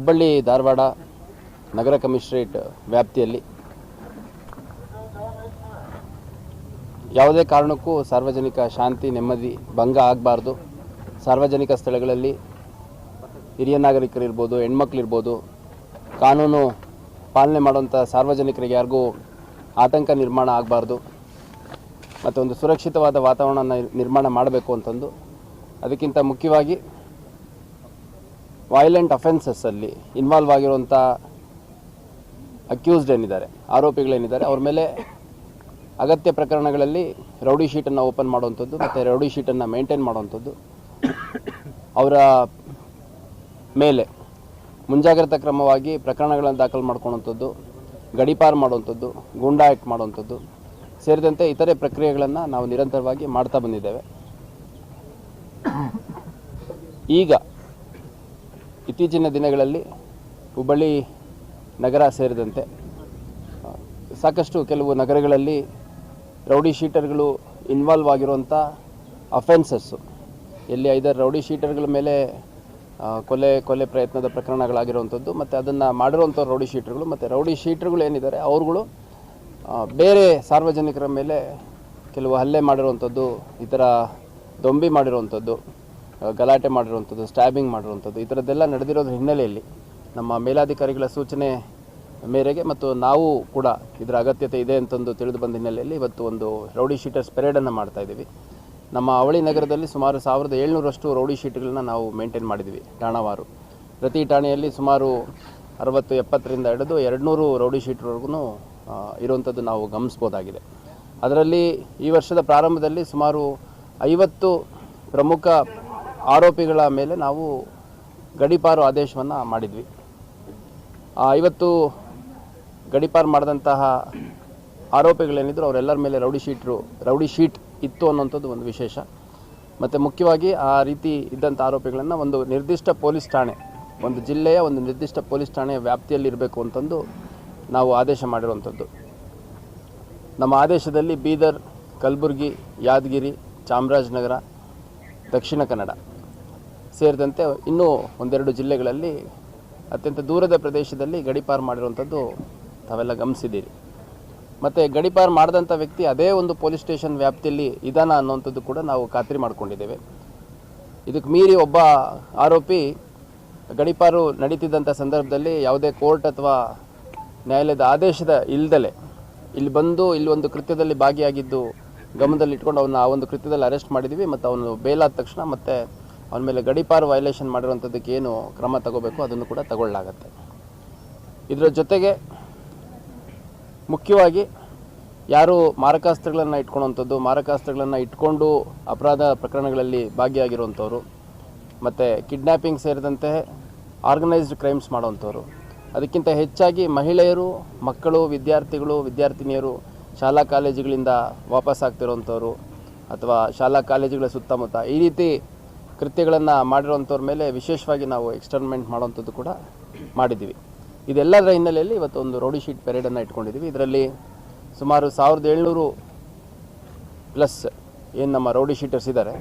ಹುಬ್ಬಳ್ಳಿ, ಧಾರವಾಡ ನಗರ commissionerate ವ್ಯಾಪ್ತಿಯಲ್ಲಿ ಯಾವುದೇ ಕಾರಣಕ್ಕೂ ಸಾರ್ವಜನಿಕ ಶಾಂತಿ, ನೆಮ್ಮದಿ, ಭಂಗ ಆಗಬಾರ್ದು. ಸಾರ್ವಜನಿಕ ಸ್ಥಳಗಳಲ್ಲಿ ಹಿರಿಯ ನಾಗರಿಕರಿರ್ಬೋದು, ಹೆಣ್ಮಕ್ಳಿರ್ಬೋದು, ಕಾನೂನು ಪಾಲನೆ ಮಾಡುವಂಥ ಸಾರ್ವಜನಿಕರಿಗೆ ಯಾರಿಗೂ ಆತಂಕ ನಿರ್ಮಾಣ ಆಗಬಾರ್ದು. ಮತ್ತು ಒಂದು ಸುರಕ್ಷಿತವಾದ ವಾತಾವರಣ ನಿರ್ಮಾಣ ಮಾಡಬೇಕು ಅಂತಂದು. ಅದಕ್ಕಿಂತ ಮುಖ್ಯವಾಗಿ ವೈಲೆಂಟ್ ಅಫೆನ್ಸಸ್ಸಲ್ಲಿ ಇನ್ವಾಲ್ವ್ ಆಗಿರುವಂಥ ಅಕ್ಯೂಸ್ಡ್ ಏನಿದ್ದಾರೆ ಆರೋಪಿಗಳೇನಿದ್ದಾರೆ ಅವ್ರ ಮೇಲೆ ಅಗತ್ಯ ಪ್ರಕರಣಗಳಲ್ಲಿ ರೌಡಿ ಶೀಟನ್ನು ಓಪನ್ ಮಾಡುವಂಥದ್ದು ಮತ್ತು ರೌಡಿ ಶೀಟನ್ನು ಮೇಂಟೈನ್ ಮಾಡುವಂಥದ್ದು. ಅವರ ಮೇಲೆ ಮುಂಜಾಗ್ರತಾ ಕ್ರಮವಾಗಿ ಪ್ರಕರಣಗಳನ್ನು ದಾಖಲು ಮಾಡ್ಕೊಳ್ಳುವಂಥದ್ದು ಗಡಿಪಾರು ಮಾಡುವಂಥದ್ದು, ಗೂಂಡಾ ಆ್ಯಕ್ಟ್ ಮಾಡುವಂಥದ್ದು, ಸೇರಿದಂತೆ ಇತರೆ ಪ್ರಕ್ರಿಯೆಗಳನ್ನು ನಾವು ನಿರಂತರವಾಗಿ ಮಾಡ್ತಾ ಬಂದಿದ್ದೇವೆ. ಈಗ ಇತ್ತೀಚಿನ ದಿನಗಳಲ್ಲಿ ಹುಬ್ಬಳ್ಳಿ ನಗರ ಸೇರಿದಂತೆ ಸಾಕಷ್ಟು ಕೆಲವು ನಗರಗಳಲ್ಲಿ ರೌಡಿ ಶೀಟರ್ಗಳು ಇನ್ವಾಲ್ವ್ ಆಗಿರುವಂಥ ಅಫೆನ್ಸಸ್ಸು ಎಲ್ಲಿ ಐದಾರು ರೌಡಿ ಶೀಟರ್ಗಳ ಮೇಲೆ ಕೊಲೆ ಕೊಲೆ ಪ್ರಯತ್ನದ ಪ್ರಕರಣಗಳಾಗಿರುವಂಥದ್ದು, ಮತ್ತು ಅದನ್ನು ಮಾಡಿರುವಂಥ ರೌಡಿ ಶೀಟರ್ಗಳು, ಮತ್ತು ರೌಡಿ ಶೀಟರ್ಗಳು ಏನಿದ್ದಾರೆ, ಅವರುಗಳು ಬೇರೆ ಸಾರ್ವಜನಿಕರ ಮೇಲೆ ಕೆಲವು ಹಲ್ಲೆ ಮಾಡಿರುವಂಥದ್ದು, ಈ ಥರ ದೊಂಬಿ ಮಾಡಿರುವಂಥದ್ದು. ಗಲಾಟೆ ಮಾಡಿರುವಂಥದ್ದು ಸ್ಟ್ಯಾಬಿಂಗ್ ಮಾಡಿರುವಂಥದ್ದು, ಈ ಥರದ್ದೆಲ್ಲ ನಡೆದಿರೋದ್ರ ಹಿನ್ನೆಲೆಯಲ್ಲಿ ನಮ್ಮ ಮೇಲಾಧಿಕಾರಿಗಳ ಸೂಚನೆ ಮೇರೆಗೆ ಮತ್ತು ನಾವು ಕೂಡ ಇದರ ಅಗತ್ಯತೆ ಇದೆ ಅಂತಂದು ತಿಳಿದು ಬಂದ ಹಿನ್ನೆಲೆಯಲ್ಲಿ ಇವತ್ತು ಒಂದು ರೌಡಿ ಶೀಟರ್ಸ್ ಪೆರೇಡನ್ನು ಮಾಡ್ತಾ ಇದ್ದೀವಿ. ನಮ್ಮ ಅವಳಿ ನಗರದಲ್ಲಿ ಸುಮಾರು ಸಾವಿರದ ಏಳ್ನೂರಷ್ಟು ರೌಡಿ ಶೀಟ್ಗಳನ್ನ ನಾವು ಮೇಂಟೈನ್ ಮಾಡಿದ್ವಿ ಠಾಣಾವಾರು. ಪ್ರತಿ ಠಾಣೆಯಲ್ಲಿ ಸುಮಾರು ಅರವತ್ತು, ಎಪ್ಪತ್ತರಿಂದ ಹಿಡಿದು ಎರಡುನೂರು ರೌಡಿ ಶೀಟ್ವರೆಗೂ ಇರುವಂಥದ್ದು ನಾವು ಗಮನಿಸ್ಬೋದಾಗಿದೆ. ಅದರಲ್ಲಿ ಈ ವರ್ಷದ ಪ್ರಾರಂಭದಲ್ಲಿ ಸುಮಾರು ಐವತ್ತು ಪ್ರಮುಖ ಆರೋಪಿಗಳ ಮೇಲೆ ನಾವು ಗಡಿಪಾರು ಆದೇಶವನ್ನು ಮಾಡಿದ್ವಿ. ಇವತ್ತು ಗಡಿಪಾರು ಮಾಡಿದಂತಹ ಆರೋಪಿಗಳೇನಿದ್ರು ಅವರೆಲ್ಲರ ಮೇಲೆ ರೌಡಿ ಶೀಟ್ರು ರೌಡಿ ಶೀಟ್ ಇತ್ತು ಅನ್ನೋಂಥದ್ದು ಒಂದು ವಿಶೇಷ. ಮತ್ತು ಮುಖ್ಯವಾಗಿ ಆ ರೀತಿ ಇದ್ದಂಥ ಆರೋಪಿಗಳನ್ನು ಒಂದು ನಿರ್ದಿಷ್ಟ ಪೊಲೀಸ್ ಠಾಣೆ, ಒಂದು ಜಿಲ್ಲೆಯ ಒಂದು ನಿರ್ದಿಷ್ಟ ಪೊಲೀಸ್ ಠಾಣೆಯ ವ್ಯಾಪ್ತಿಯಲ್ಲಿ ಇರಬೇಕು ಅಂತಂದು ನಾವು ಆದೇಶ ಮಾಡಿರುವಂಥದ್ದು. ನಮ್ಮ ಆದೇಶದಲ್ಲಿ ಬೀದರ್, ಕಲಬುರಗಿ, ಯಾದಗಿರಿ, ಚಾಮರಾಜನಗರ, ದಕ್ಷಿಣ ಕನ್ನಡ ಸೇರಿದಂತೆ ಇನ್ನೂ ಒಂದೆರಡು ಜಿಲ್ಲೆಗಳಲ್ಲಿ ಅತ್ಯಂತ ದೂರದ ಪ್ರದೇಶದಲ್ಲಿ ಗಡಿಪಾರು ಮಾಡಿರುವಂಥದ್ದು ತಾವೆಲ್ಲ ಗಮನಿಸಿದ್ದೀರಿ. ಮತ್ತು ಗಡಿಪಾರು ಮಾಡಿದಂಥ ವ್ಯಕ್ತಿ ಅದೇ ಒಂದು ಪೊಲೀಸ್ ಸ್ಟೇಷನ್ ವ್ಯಾಪ್ತಿಯಲ್ಲಿ ಇದಾನ ಅನ್ನುವಂಥದ್ದು ಕೂಡ ನಾವು ಖಾತ್ರಿ ಮಾಡಿಕೊಂಡಿದ್ದೇವೆ. ಇದಕ್ಕೆ ಮೀರಿ ಒಬ್ಬ ಆರೋಪಿ ಗಡಿಪಾರು ನಡೀತಿದ್ದಂಥ ಸಂದರ್ಭದಲ್ಲಿ ಯಾವುದೇ ಕೋರ್ಟ್ ಅಥವಾ ನ್ಯಾಯಾಲಯದ ಆದೇಶದ ಇಲ್ದಲೆ ಇಲ್ಲಿ ಬಂದು ಇಲ್ಲಿ ಒಂದು ಕೃತ್ಯದಲ್ಲಿ ಭಾಗಿಯಾಗಿದ್ದು ಗಮನದಲ್ಲಿ ಇಟ್ಕೊಂಡು ಅವನ್ನ ಆ ಒಂದು ಕೃತ್ಯದಲ್ಲಿ ಅರೆಸ್ಟ್ ಮಾಡಿದ್ದೀವಿ ಮತ್ತು ಅವನು ಬೇಲಾದ ತಕ್ಷಣ ಮತ್ತೆ ಅವನ ಮೇಲೆ ಗಡಿಪಾರು ವೈಲೇಷನ್ ಮಾಡಿರುವಂಥದ್ದಕ್ಕೆ ಏನು ಕ್ರಮ ತಗೋಬೇಕು ಅದನ್ನು ಕೂಡ ತಗೊಳ್ಳಾಗತ್ತೆ. ಇದರ ಜೊತೆಗೆ ಮುಖ್ಯವಾಗಿ ಯಾರು ಮಾರಕಾಸ್ತ್ರಗಳನ್ನು ಇಟ್ಕೊಳ್ಳೋವಂಥದ್ದು ಮಾರಕಾಸ್ತ್ರಗಳನ್ನು ಇಟ್ಕೊಂಡು ಅಪರಾಧ ಪ್ರಕರಣಗಳಲ್ಲಿ ಭಾಗಿಯಾಗಿರುವಂಥವ್ರು, ಮತ್ತು ಕಿಡ್ನ್ಯಾಪಿಂಗ್ ಸೇರಿದಂತೆ ಆರ್ಗನೈಸ್ಡ್ ಕ್ರೈಮ್ಸ್ ಮಾಡುವಂಥವ್ರು. ಅದಕ್ಕಿಂತ ಹೆಚ್ಚಾಗಿ ಮಹಿಳೆಯರು, ಮಕ್ಕಳು, ವಿದ್ಯಾರ್ಥಿಗಳು, ವಿದ್ಯಾರ್ಥಿನಿಯರು ಶಾಲಾ ಕಾಲೇಜುಗಳಿಂದ ವಾಪಸ್ ಆಗ್ತಿರೋವಂಥವ್ರು ಅಥವಾ ಶಾಲಾ ಕಾಲೇಜುಗಳ ಸುತ್ತಮುತ್ತ. ಈ ರೀತಿ ಕೃತ್ಯಗಳನ್ನು ಮಾಡಿರುವಂಥವ್ರ ಮೇಲೆ ವಿಶೇಷವಾಗಿ ನಾವು ಎಕ್ಸ್ಟರ್ಮೆಂಟ್ ಮಾಡುವಂಥದ್ದು ಕೂಡ ಮಾಡಿದ್ದೀವಿ. ಇದೆಲ್ಲದರ ಹಿನ್ನೆಲೆಯಲ್ಲಿ ಇವತ್ತು ಒಂದು ರೌಡಿ ಶೀಟ್ ಪೆರೇಡನ್ನು ಇಟ್ಕೊಂಡಿದ್ದೀವಿ. ಇದರಲ್ಲಿ ಸುಮಾರು ಸಾವಿರದ ಏಳ್ನೂರು ಪ್ಲಸ್ ಏನು ನಮ್ಮ ರೌಡಿ ಶೀಟರ್ಸ್ ಇದ್ದಾರೆ.